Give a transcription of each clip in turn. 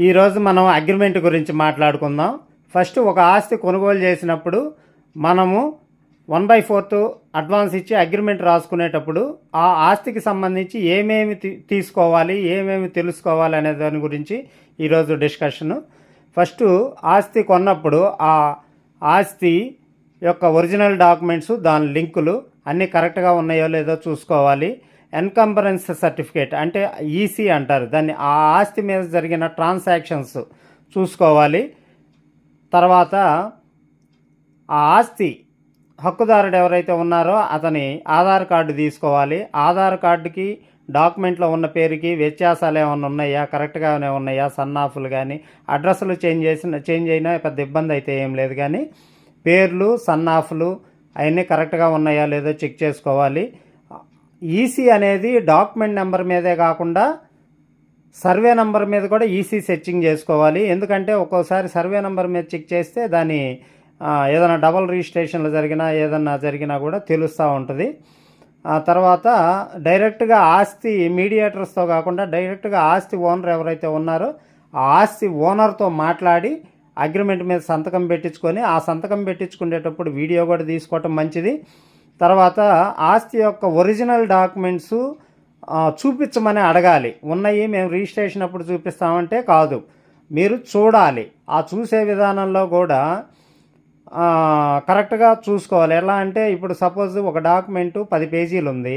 ఈరోజు మనం అగ్రిమెంట్ గురించి మాట్లాడుకుందాం. ఫస్ట్ ఒక ఆస్తి కొనుగోలు చేసినప్పుడు మనము వన్ బై ఫోర్త్ అడ్వాన్స్ ఇచ్చి అగ్రిమెంట్ రాసుకునేటప్పుడు ఆ ఆస్తికి సంబంధించి ఏమేమి తీ- తీసుకోవాలి ఏమేమి తెలుసుకోవాలి అనే దాని గురించి ఈరోజు డిస్కషను ఫస్ట్ ఆస్తి కొన్నప్పుడు ఆ ఆస్తి యొక్క ఒరిజినల్ డాక్యుమెంట్స్ దాని లింకులు అన్నీ కరెక్ట్గా ఉన్నాయో లేదో చూసుకోవాలి. ఎన్కంబరెన్స్ సర్టిఫికేట్ అంటే ఈసీ అంటారు. దాన్ని ఆ ఆస్తి మీద జరిగిన ట్రాన్సాక్షన్స్ చూసుకోవాలి. తర్వాత ఆ ఆస్తి హక్కుదారుడు ఎవరైతే ఉన్నారో అతని ఆధార్ కార్డు తీసుకోవాలి. ఆధార్ కార్డుకి డాక్యుమెంట్లో ఉన్న పేరుకి వ్యత్యాసాలు ఏమైనా ఉన్నాయా? కరెక్ట్గానే ఉన్నాయా? సన్నాఫులు కానీ అడ్రస్లు చేంజ్ చేసిన చేంజ్ అయినా పెద్ద ఇబ్బంది అయితే ఏం లేదు. కానీ పేర్లు సన్నాఫులు అవన్నీ కరెక్ట్గా ఉన్నాయా? లేదో చెక్ చేసుకోవాలి. ఈసీ అనేది డాక్యుమెంట్ నెంబర్ మీదే కాకుండా సర్వే నెంబర్ మీద కూడా ఈసీ సెర్చింగ్ చేసుకోవాలి. ఎందుకంటే ఒక్కోసారి సర్వే నెంబర్ మీద చెక్ చేస్తే దాని ఏదైనా డబల్ రిజిస్ట్రేషన్లు జరిగినా ఏదన్నా జరిగినా కూడా తెలుస్తూ ఉంటుంది. ఆ తర్వాత డైరెక్ట్గా ఆస్తి మీడియేటర్స్తో కాకుండా డైరెక్ట్గా ఆస్తి ఓనర్ ఎవరైతే ఉన్నారో ఆ ఆస్తి ఓనర్తో మాట్లాడి అగ్రిమెంట్ మీద సంతకం పెట్టించుకొని ఆ సంతకం పెట్టించుకునేటప్పుడు వీడియో కూడా తీసుకోవటం మంచిది. తర్వాత ఆస్తి యొక్క ఒరిజినల్ డాక్యుమెంట్స్ చూపించమని అడగాలి. ఉన్నాయి మేము రిజిస్ట్రేషన్ అప్పుడు చూపిస్తామంటే కాదు. మీరు చూడాలి. ఆ చూసే విధానంలో కూడా కరెక్ట్గా చూసుకోవాలి. ఎలా అంటే ఇప్పుడు సపోజ్ ఒక డాక్యుమెంటు పది పేజీలు ఉంది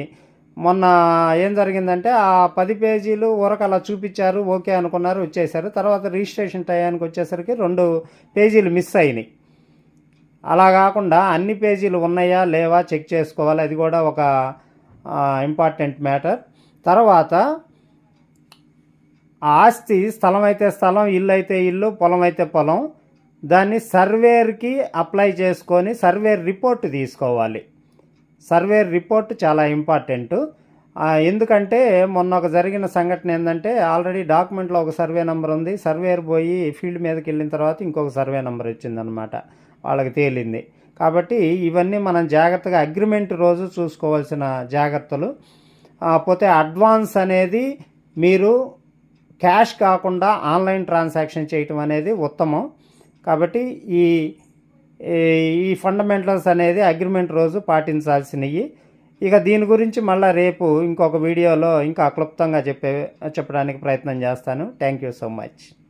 మొన్న ఏం జరిగిందంటే ఆ పది పేజీలు ఊరకు అలా చూపించారు ఓకే అనుకున్నారు వచ్చేసారు. తర్వాత రిజిస్ట్రేషన్ టయానికి వచ్చేసరికి రెండు పేజీలు మిస్ అయినాయి. అలా కాకుండా అన్ని పేజీలు ఉన్నాయా లేవా చెక్ చేసుకోవాలి. అది కూడా ఒక ఇంపార్టెంట్ మ్యాటర్ తర్వాత ఆ ఆస్తి స్థలం అయితే స్థలం ఇల్లు అయితే ఇల్లు పొలం అయితే పొలం దాన్ని సర్వేర్కి అప్లై చేసుకొని సర్వేర్ రిపోర్ట్ తీసుకోవాలి. సర్వేర్ రిపోర్ట్ చాలా ఇంపార్టెంట్. ఎందుకంటే మొన్న ఒక జరిగిన సంఘటన ఏంటంటే ఆల్రెడీ డాక్యుమెంట్లో ఒక సర్వే నెంబర్ ఉంది. సర్వేర్ పోయి ఫీల్డ్ మీదకి వెళ్ళిన తర్వాత ఇంకొక సర్వే నెంబర్ వచ్చిందనమాట. వాళ్ళకి తేలింది. కాబట్టి ఇవన్నీ మనం జాగ్రత్తగా అగ్రిమెంట్ రోజు చూసుకోవాల్సిన జాగ్రత్తలు. పోతే అడ్వాన్స్ అనేది మీరు క్యాష్ కాకుండా ఆన్లైన్ ట్రాన్సాక్షన్ చేయటం అనేది ఉత్తమం. కాబట్టి ఈ ఈ- ఈ ఫండమెంటల్స్ అనేది అగ్రిమెంట్ రోజు పాటించాల్సినవి. ఇక దీని గురించి మళ్ళీ రేపు ఇంకొక వీడియోలో ఇంకా క్లుప్తంగా చెప్పే చెప్పడానికి ప్రయత్నం చేస్తాను. Thank you so much.